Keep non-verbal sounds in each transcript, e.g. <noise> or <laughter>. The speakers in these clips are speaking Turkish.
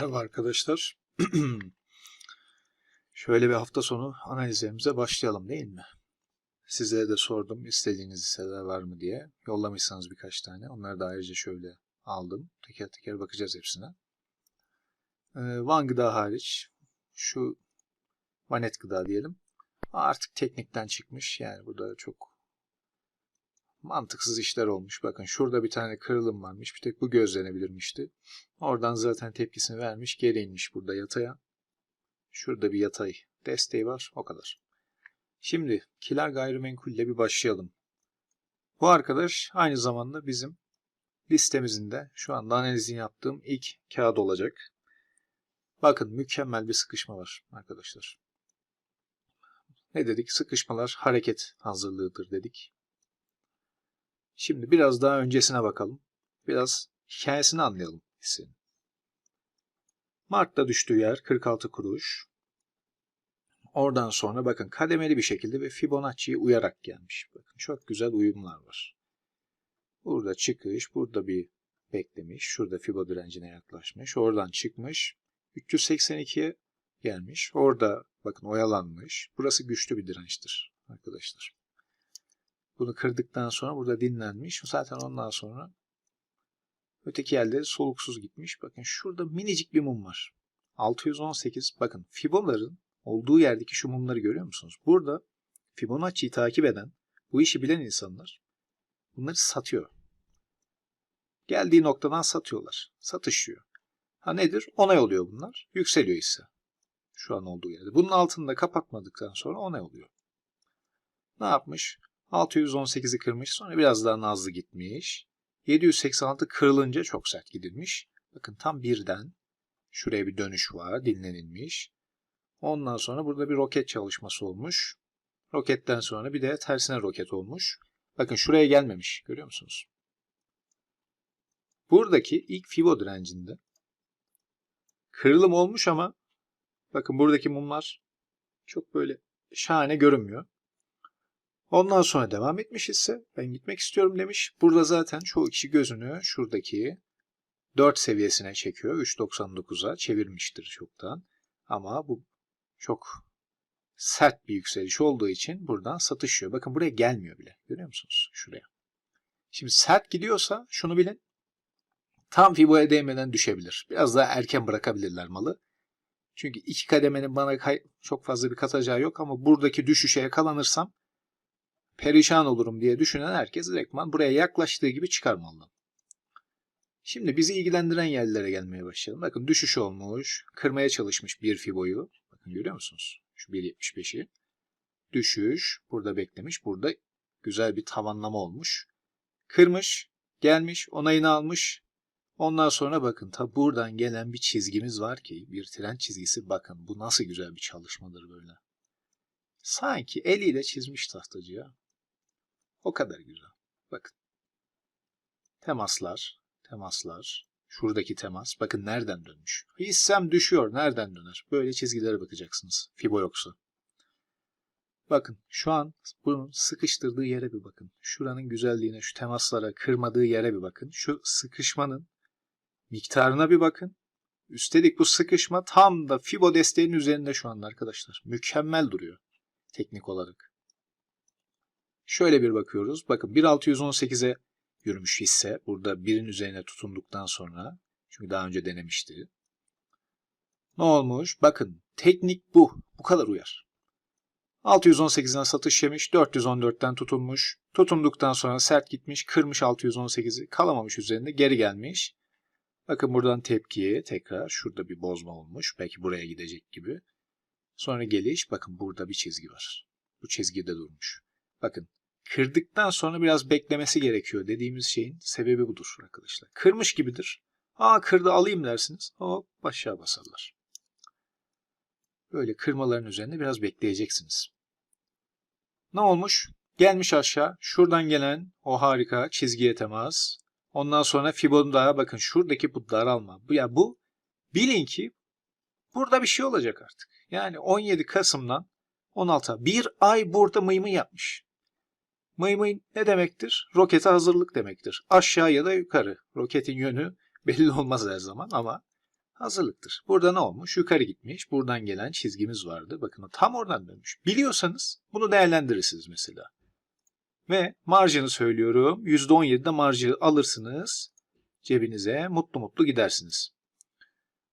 Merhaba arkadaşlar. <clears throat> Şöyle bir hafta sonu analizlerimize başlayalım değil mi? Sizlere de sordum istediğiniz hisseler var mı diye. Yollamışsınız birkaç tane. Onları da ayrıca şöyle aldım. Teker teker bakacağız hepsine. Ee, Van Gıda hariç şu Vanet Gıda diyelim. Artık teknikten çıkmış. Yani burada çok mantıksız işler olmuş. Bakın şurada bir tane kırılım varmış. Bir tek bu gözlenebilirmişti. Oradan zaten tepkisini vermiş. Geri inmiş burada yataya. Şurada bir yatay desteği var. O kadar. Şimdi kiler gayrimenkulle bir başlayalım. Bu arkadaş aynı zamanda bizim listemizin de şu anda analizini yaptığım ilk kağıt olacak. Bakın mükemmel bir sıkışma var arkadaşlar. Ne dedik? Sıkışmalar hareket hazırlığıdır dedik. Şimdi biraz daha öncesine bakalım. Biraz hikayesini anlayalım hissenin. Mart'ta düştüğü yer 46 kuruş. Oradan sonra bakın kademeli bir şekilde ve Fibonacci'ye uyarak gelmiş. Bakın çok güzel uyumlar var. Burada çıkış, burada bir beklemiş. Şurada Fibo direncine yaklaşmış. Oradan çıkmış. 382'ye gelmiş. Orada bakın oyalanmış. Burası güçlü bir dirençtir arkadaşlar. Bunu kırdıktan sonra burada dinlenmiş. Zaten ondan sonra öteki yerleri soluksuz gitmiş. Bakın şurada minicik bir mum var. 618. Bakın Fibo'ların olduğu yerdeki şu mumları görüyor musunuz? Burada Fibonacci'yi takip eden, bu işi bilen insanlar bunları satıyor. Geldiği noktadan satıyorlar. Satışıyor. Ha nedir? Onay oluyor bunlar. Yükseliyor ise. Şu an olduğu yerde. Bunun altında kapatmadıktan sonra onay oluyor. Ne yapmış? 618'i kırmış. Sonra biraz daha nazlı gitmiş. 786 kırılınca çok sert gidilmiş. Bakın tam birden şuraya bir dönüş var. Dinlenilmiş. Ondan sonra burada bir roket çalışması olmuş. Roketten sonra bir de tersine roket olmuş. Bakın şuraya gelmemiş. Görüyor musunuz? Buradaki ilk Fibo direncinde kırılım olmuş ama bakın buradaki mumlar çok böyle şahane görünmüyor. Ondan sonra devam etmiş ise ben gitmek istiyorum demiş. Burada zaten çoğu kişi gözünü şuradaki 4 seviyesine çekiyor. 3.99'a çevirmiştir çoktan. Ama bu çok sert bir yükseliş olduğu için buradan satışıyor. Bakın buraya gelmiyor bile. Görüyor musunuz? Şuraya. Şimdi sert gidiyorsa şunu bilin. Tam Fibo'ya değmeden düşebilir. Biraz daha erken bırakabilirler malı. Çünkü iki kademenin bana çok fazla bir katacağı yok ama buradaki düşüşe yakalanırsam perişan olurum diye düşünen herkes direktman buraya yaklaştığı gibi çıkarmalı. Şimdi bizi ilgilendiren yerlere gelmeye başlayalım. Bakın düşüş olmuş. Kırmaya çalışmış bir fiboyu. Bakın görüyor musunuz? Şu 1.75'i. Düşüş. Burada beklemiş. Burada güzel bir tavanlama olmuş. Kırmış. Gelmiş. Onayını almış. Ondan sonra bakın tabi buradan gelen bir çizgimiz var ki bir tren çizgisi bakın bu nasıl güzel bir çalışmadır böyle. Sanki eliyle çizmiş tahtacı ya. O kadar güzel. Bakın. Temaslar, temaslar. Şuradaki temas. Bakın nereden dönmüş. Hissem düşüyor. Nereden döner? Böyle çizgilere bakacaksınız. Fibo yoksa. Bakın şu an bunun sıkıştırdığı yere bir bakın. Şuranın güzelliğine, şu temaslara kırmadığı yere bir bakın. Şu sıkışmanın miktarına bir bakın. Üstelik bu sıkışma tam da Fibo desteğinin üzerinde şu anda arkadaşlar. Mükemmel duruyor teknik olarak. Şöyle bir bakıyoruz. Bakın 1.618'e yürümüş hisse. Burada birin üzerine tutunduktan sonra. Çünkü daha önce denemişti. Ne olmuş? Bakın teknik bu. Bu kadar uyar. 618'den satış yemiş. 414'ten tutunmuş. Tutunduktan sonra sert gitmiş. Kırmış 618'i. Kalamamış üzerinde. Geri gelmiş. Bakın buradan tepkiye tekrar şurada bir bozma olmuş. Belki buraya gidecek gibi. Sonra geliş. Bakın burada bir çizgi var. Bu çizgide durmuş. Bakın kırdıktan sonra biraz beklemesi gerekiyor dediğimiz şeyin sebebi budur arkadaşlar. Kırmış gibidir. Aa kırdı alayım dersiniz. Hop aşağı basarlar. Böyle kırmaların üzerinde biraz bekleyeceksiniz. Ne olmuş? Gelmiş aşağı. Şuradan gelen o harika çizgiye temas. Ondan sonra daha bakın şuradaki bu daralma. Bu ya bu bilin ki burada bir şey olacak artık. Yani 17 Kasım'dan 16 bir ay burada mıymı yapmış. Mıymı ne demektir? Rokete hazırlık demektir. Aşağı ya da yukarı. Roketin yönü <laughs> belli olmaz her zaman ama Hazırlıktır. Burada ne olmuş? Yukarı gitmiş. Buradan gelen çizgimiz vardı. Bakın tam oradan dönmüş. Biliyorsanız bunu değerlendirirsiniz mesela. Ve marjını söylüyorum. %17'de marjı alırsınız. Cebinize mutlu mutlu gidersiniz.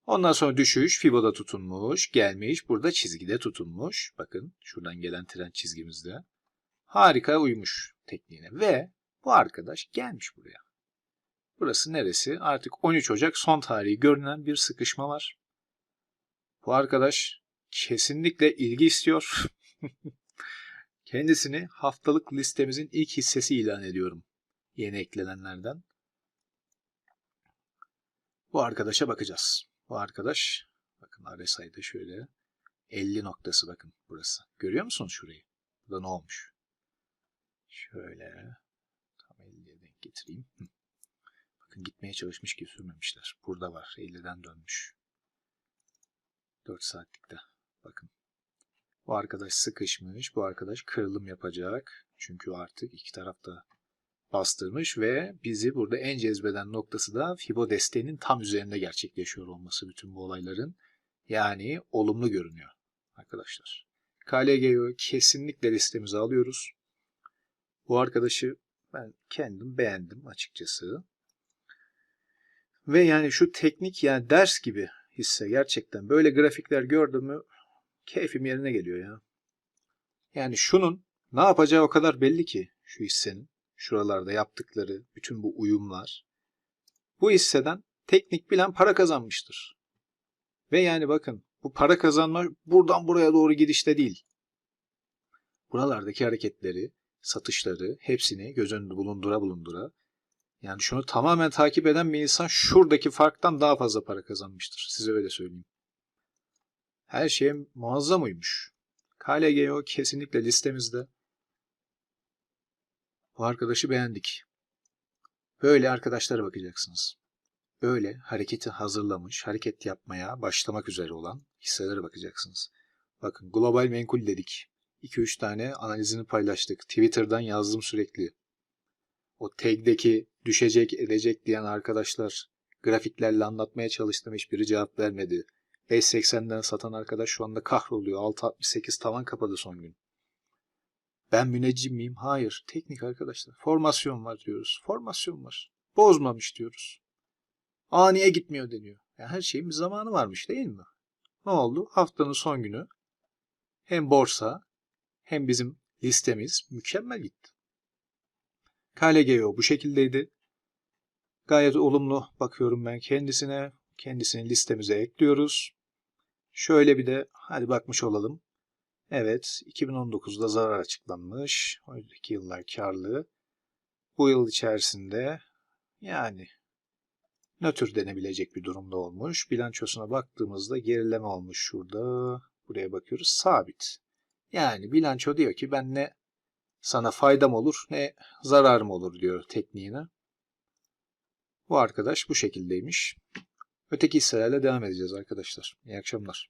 Ondan sonra düşüş Fibo'da tutunmuş, gelmiş. Burada çizgide tutunmuş. Bakın şuradan gelen trend çizgimizde. Harika uymuş tekniğine. Ve bu arkadaş gelmiş buraya. Burası neresi? Artık 13 Ocak son tarihi görünen bir sıkışma var. Bu arkadaş kesinlikle ilgi istiyor. <laughs> Kendisini haftalık listemizin ilk hissesi ilan ediyorum. Yeni eklenenlerden. Bu arkadaşa bakacağız. Bu arkadaş bakın RSI'de şöyle 50 noktası bakın burası. Görüyor musunuz şurayı? Burada ne olmuş? Şöyle tam 50'ye denk getireyim. Bakın gitmeye çalışmış gibi sürmemişler. Burada var. 50'den dönmüş. 4 saatlikte. Bakın. Bu arkadaş sıkışmış. Bu arkadaş kırılım yapacak. Çünkü artık iki tarafta bastırmış ve bizi burada en cezbeden noktası da Fibo desteğinin tam üzerinde gerçekleşiyor olması bütün bu olayların. Yani olumlu görünüyor arkadaşlar. KLG'yi kesinlikle listemize alıyoruz. Bu arkadaşı ben kendim beğendim açıkçası. Ve yani şu teknik yani ders gibi hisse gerçekten böyle grafikler gördüm mü keyfim yerine geliyor ya. Yani şunun ne yapacağı o kadar belli ki şu hissenin. Şuralarda yaptıkları bütün bu uyumlar. Bu hisseden teknik bilen para kazanmıştır. Ve yani bakın bu para kazanma buradan buraya doğru gidişte değil. Buralardaki hareketleri, satışları hepsini göz önünde bulundura bulundura yani şunu tamamen takip eden bir insan şuradaki farktan daha fazla para kazanmıştır. Size öyle söyleyeyim. Her şey muazzam uymuş. KLGO kesinlikle listemizde. Bu arkadaşı beğendik. Böyle arkadaşlara bakacaksınız. Böyle hareketi hazırlamış, hareket yapmaya başlamak üzere olan hisselere bakacaksınız. Bakın global menkul dedik. 2-3 tane analizini paylaştık. Twitter'dan yazdım sürekli. O tag'deki düşecek edecek diyen arkadaşlar grafiklerle anlatmaya çalıştım hiçbiri cevap vermedi. 5.80'den satan arkadaş şu anda kahroluyor. 6.68 tavan kapadı son gün. Ben müneccim miyim? Hayır. Teknik arkadaşlar. Formasyon var diyoruz. Formasyon var. Bozmamış diyoruz. Aa niye gitmiyor deniyor. Yani her şeyin bir zamanı varmış değil mi? Ne oldu? Haftanın son günü hem borsa hem bizim listemiz mükemmel gitti. KLGO bu şekildeydi. Gayet olumlu bakıyorum ben kendisine. Kendisini listemize ekliyoruz. Şöyle bir de hadi bakmış olalım. Evet 2019'da zarar açıklanmış. Önceki yıllar karlı. Bu yıl içerisinde yani nötr denebilecek bir durumda olmuş. Bilançosuna baktığımızda gerileme olmuş şurada. Buraya bakıyoruz sabit. Yani bilanço diyor ki ben ne sana faydam olur ne zararım olur diyor tekniğine. Bu arkadaş bu şekildeymiş. Öteki hisselerle devam edeceğiz arkadaşlar. İyi akşamlar.